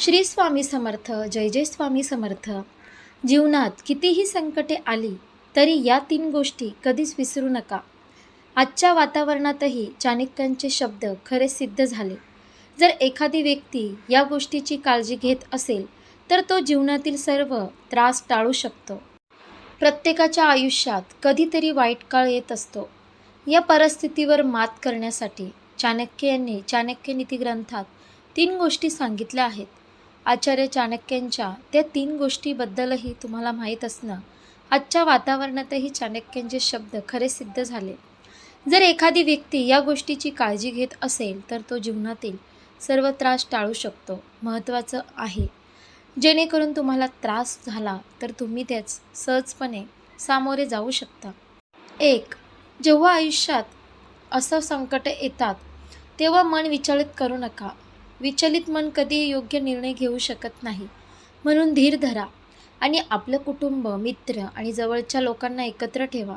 श्री स्वामी समर्थ जय जय स्वामी समर्थ. जीवनात कितीही संकटे आली तरी या तीन गोष्टी कधीच विसरू नका. आजच्या वातावरणातही चाणक्यांचे शब्द खरे सिद्ध झाले. जर एखादी व्यक्ती या गोष्टीची काळजी घेत असेल तर तो जीवनातील सर्व त्रास टाळू शकतो. प्रत्येकाच्या आयुष्यात कधीतरी वाईट काळ येत असतो. या परिस्थितीवर मात करण्यासाठी चाणक्य यांनी चाणक्य नीती ग्रंथात तीन गोष्टी सांगितल्या आहेत. आचार्य चाणक्यांच्या त्या तीन गोष्टीबद्दलही तुम्हाला माहीत असणं आजच्या वातावरणातही चाणक्यांचे शब्द खरे सिद्ध झाले. जर एखादी व्यक्ती या गोष्टीची काळजी घेत असेल तर तो जीवनातील सर्व त्रास टाळू शकतो महत्त्वाचं आहे. जेणेकरून तुम्हाला त्रास झाला तर तुम्ही त्याच सहजपणे सामोरे जाऊ शकता. एक जेव्हा आयुष्यात असं संकट येतात तेव्हा मन विचलित करू नका. विचलित मन कधीही योग्य निर्णय घेऊ शकत नाही. म्हणून धीर धरा आणि आपलं कुटुंब मित्र आणि जवळच्या लोकांना एकत्र ठेवा.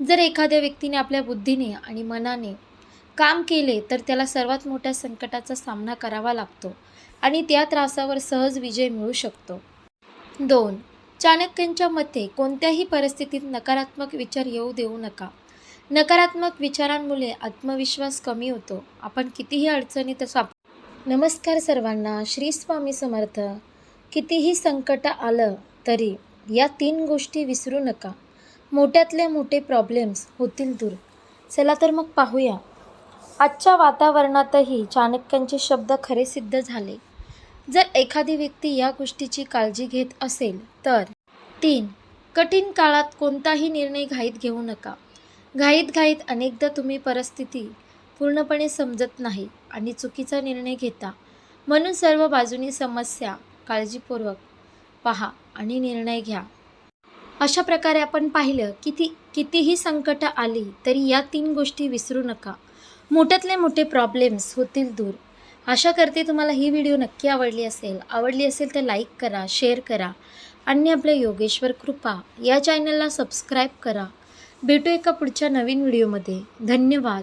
जर एखाद्या व्यक्तीने आपल्या बुद्धीने आणि मनाने काम केले तर त्याला सर्वात मोठ्या संकटाचा सामना करावा लागतो आणि त्या त्रासावर सहज विजय मिळू शकतो. दोन चाणक्यांच्या मते कोणत्याही परिस्थितीत नकारात्मक विचार येऊ देऊ नका. नकारात्मक विचारांमुळे आत्मविश्वास कमी होतो. आपण कितीही अडचणीत साप नमस्कार सर्वांना श्री स्वामी समर्थ. कितीही संकट आलं तरी या तीन गोष्टी विसरू नका. मोठ्यातले मोठे प्रॉब्लेम्स होतील दूर. चला तर मग पाहूया. आजच्या वातावरणातही चाणक्यांचे शब्द खरे सिद्ध झाले. जर एखादी व्यक्ती या गोष्टीची काळजी घेत असेल तर तीन कठीण काळात कोणताही निर्णय घाईत घेऊ नका. घाईत घाईत अनेकदा तुम्ही परिस्थिती पूर्णपणे समजत नाही आणि चुकीचा निर्णय घेता. म्हणून सर्व बाजूनी समस्या काळजीपूर्वक पहा आणि निर्णय घ्या. अशा प्रकारे आपण पाहिलं की ती कितीही संकटं आली तरी या तीन गोष्टी विसरू नका. मोठ्यातले मोठे प्रॉब्लेम्स होतील दूर. आशा करते तुम्हाला ही व्हिडिओ नक्की आवडली असेल. आवडली असेल तर लाईक करा शेअर करा. आणि आपल्या योगेश्वर कृपा या चॅनलला सबस्क्राईब करा. भेटू एका पुढच्या नवीन व्हिडिओमध्ये धन्यवाद.